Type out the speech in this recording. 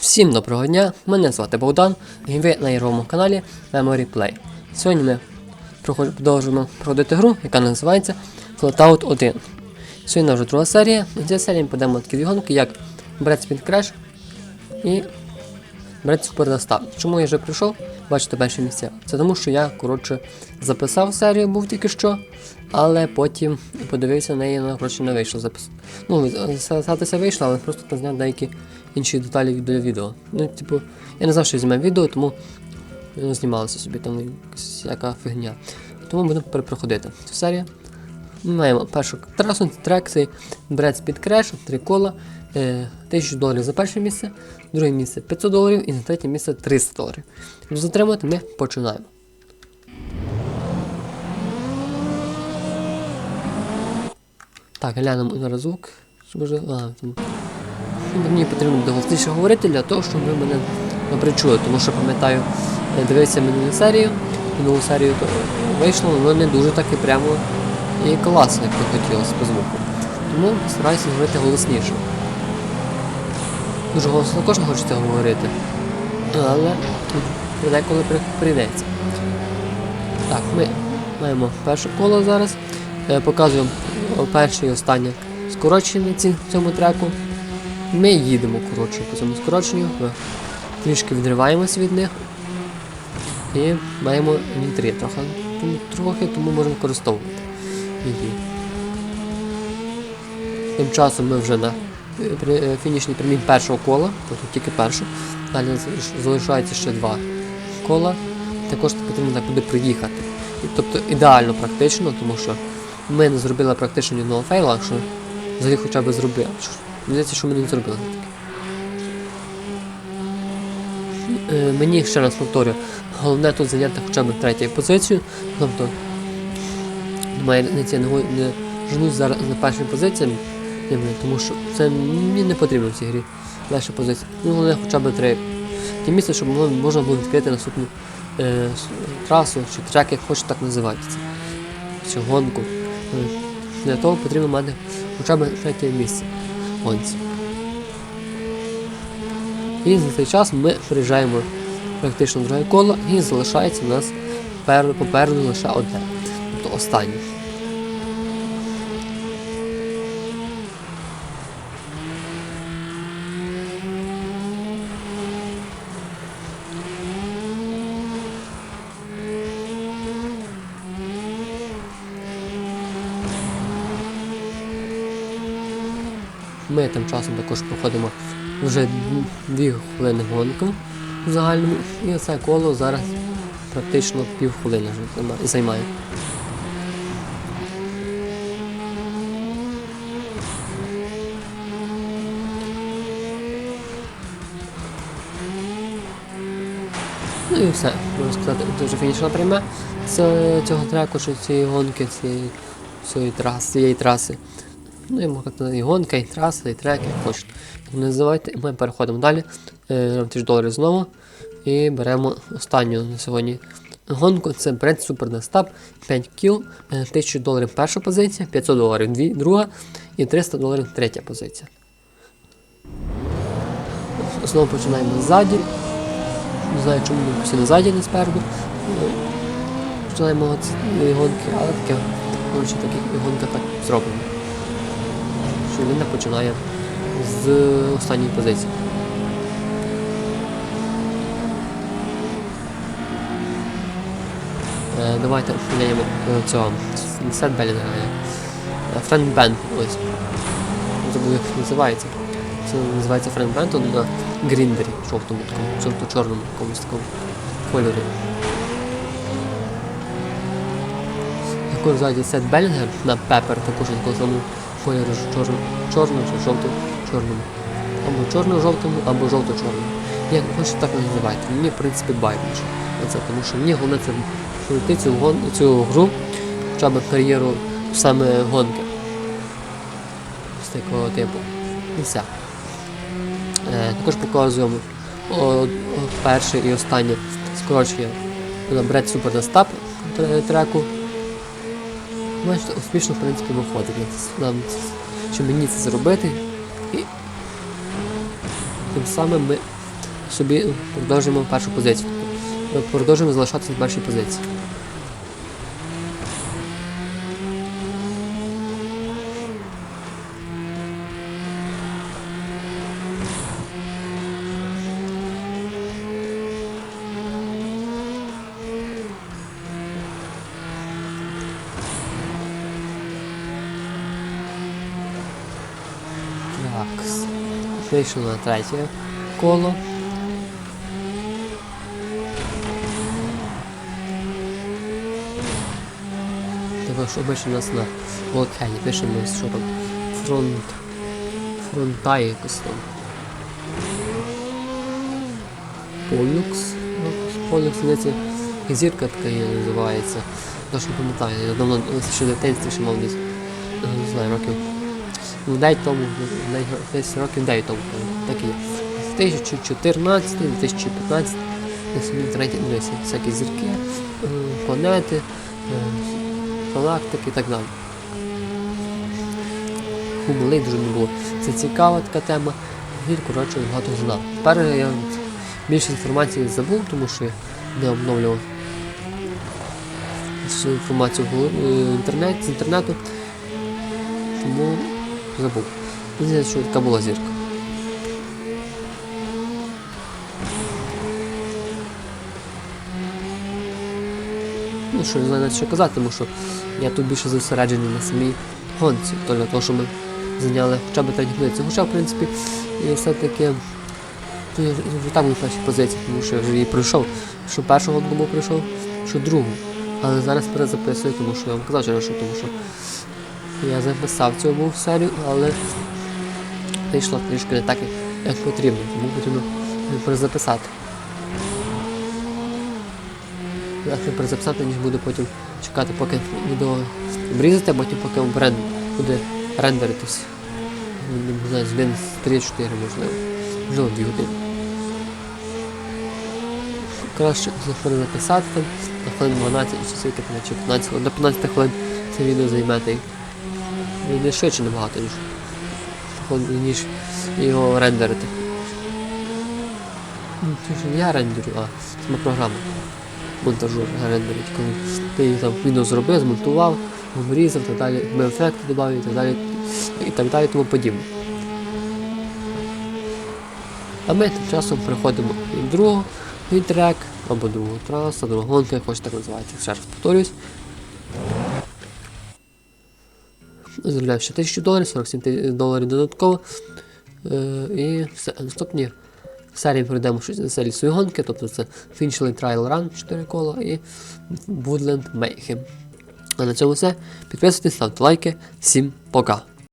Всім доброго дня, мене звати Богдан, і ви на ігровому каналі Memory Play. Сьогодні ми продовжуємо проходити гру, яка називається Flatout 1. Сьогодні вже друга серія, і в цій серії ми подемо такі дві гонки, як Bread Speed Crash і Bread Super Достав. Чому я вже прийшов, бачите перші місця? Це тому, що я, коротше, записав серію, був тільки що, але потім подивився на неї, коротше, не вийшло запис. Ну, записатися вийшло, але просто там зняв деякі інші деталі від відео. Ну, типу, я не знав, що візьме відео, тому ну, знімалося собі там якась яка фігня. Тому будемо перепроходити цю серію. Ми маємо першу трасу, трек цей Bread Speed Crash, три кола, е, 1000 доларів за перше місце, друге місце 500 доларів і за третє місце 300 доларів. Щоб затримати, ми починаємо. Так, глянемо зараз звук. Щоб вже. А, там. Мені потрібно буде голосніше говорити для того, щоб ви мене добре чули, тому що пам'ятаю, дивився минулу серію, минулу серію то вийшло, воно не дуже так і прямо і класно, як би хотілося по звуку. Тому стараюся говорити голосніше. Дуже голосно не хочеться говорити, але деколи прийдеться. Так, ми маємо перше коло зараз. Е, Показуємо перше і останнє скорочення в цьому треку. Ми їдемо коротше по цьому скороченню. Ми трішки відриваємося від них. І маємо нітри трохи, трохи, тому можемо використовувати її. Тим часом ми вже на е, фінішній прямій першого кола, тобто тільки першого. Далі залишається ще два кола. Також потрібно так буде приїхати. І, тобто ідеально практично, тому що ми не зробили практично ні одного фейла, що взагалі хоча б зробили. Здається, що ми не зробили. Е, Мені ще раз повторю, головне тут зайняти хоча б третю позицію. Тобто немає різниці, я не, не женусь зараз за першими позиціями, тому що це мені не потрібно в цій грі. Перша позиція. Ну, головне хоча б три. Ті місце, щоб можна було відкрити наступну е, трасу чи трек, як хочете так називати це. Чи гонку. Е, Для того потрібно мати хоча б третє місце. В гонці. І за цей час ми приїжджаємо практично друге коло і залишається у нас попереду лише одне. Тобто останнє. Ми тим часом також проходимо вже дві хвилини гонку в загальному, і це коло зараз практично пів хвилини займає. Ну і все, можна сказати, це вже фінішна пряма цього треку, чи цієї гонки, цієї, цієї, траси, цієї траси. Ну і можна і гонка, і траса, і трек, як хочете. Так Називайте, ми переходимо далі. Е, тисяч доларів знову. І беремо останню на сьогодні гонку. Це Brand Super Dustap 5 кіл, е, 1000 доларів перша позиція, 500 доларів друга і 300 доларів третя позиція. Знову починаємо ззаді. Не знаю, чому ми постійно ззаді, не спереду. Починаємо гонки, але таке, коротше, такі гонка так зроблена. Що не починає з останньої позиції. Е, давайте глянемо е, цього Сет Белінга. Френд Бен. Ось. Забув, як називається. Це називається Френд Бен, то на гріндері жовтому, такому, жовто-чорному якомусь такому кольорі. Також ззаді Сет Белінгер на Пепер, також на такому чорному, чорному чи жовто-чорному. Або чорно-жовтому, або жовто-чорному. Як хочете, так називайте. Мені, в принципі, байдуже. на Це, тому що мені головне це пройти цю, гон, цю гру, хоча б кар'єру саме гонки. З такого типу. І все. Е, також показуємо о, о, перше і останнє скорочення на Bread Super Dustap тре- треку. Бачите, успішно в принципі виходить. Нам, що мені це зробити. І тим самим ми собі продовжуємо першу позицію. Ми Продовжуємо залишатися на першій позиції. Так. Вийшов на третє коло. Також обично у нас на блокхені пишемо, що там фронт. Фронта якось там. Полюкс. Полюкс, здається, зірка така є називається. Тож пам'ятаю, я давно ще дитинстві ще мав десь. Не знаю, років. Ну, дай тому, десь років 9 тому, такі. 2014, 2015, десь в інтернеті дивився всякі зірки, е, планети, е, галактики і так далі. Малий дуже не було. Це цікава така тема. Він, коротше, багато знав. Тепер я більше інформації забув, тому що я не обновлював всю інформацію в е, інтернет, з інтернету. Тому забув. Здається, що така була зірка. Ну що, не знаю що казати, тому що я тут більше зосереджений на самій гонці, то для того, щоб ми зайняли хоча б третю позицію. Хоча, в принципі, і все-таки вже був в першій позиції, тому що я вже її пройшов. Що першу гонку був пройшов, що другу. Але зараз перезаписую, тому що я вам казав, що тому що я записав цю був серію, але вийшло трішки не так, як потрібно, тому потрібно перезаписати. Легше перезаписати, ніж буду потім чекати, поки відео обрізати, а потім поки брен буде рендеритись. Ну, Не знаю, з 3-4 можливо. Можливо 2 години. Краще перезаписати там на хвилин 12 чи скільки чи 15. До 15 хвилин це відео займети. І не швидше набагато, ніж, ніж його рендерити. Ну, не я рендерю, а сама програма монтажу рендерить, коли ти їх там відео зробив, змонтував, обрізав, так далі, ефекти додав і так далі, і так далі, тому подібне. А ми тим часом переходимо від другого від трек, або другого траса, другого гонка, як хоч так називається. Ще раз повторюсь. Заробляю ще 1000 доларів, 47 доларів додатково. Е, і все. Наступні серії пройдемо серії свої гонки, тобто це Finchley Trial Run 4 кола і Woodland Mayhem. А на цьому все. Підписуйтесь, ставте лайки. Всім пока!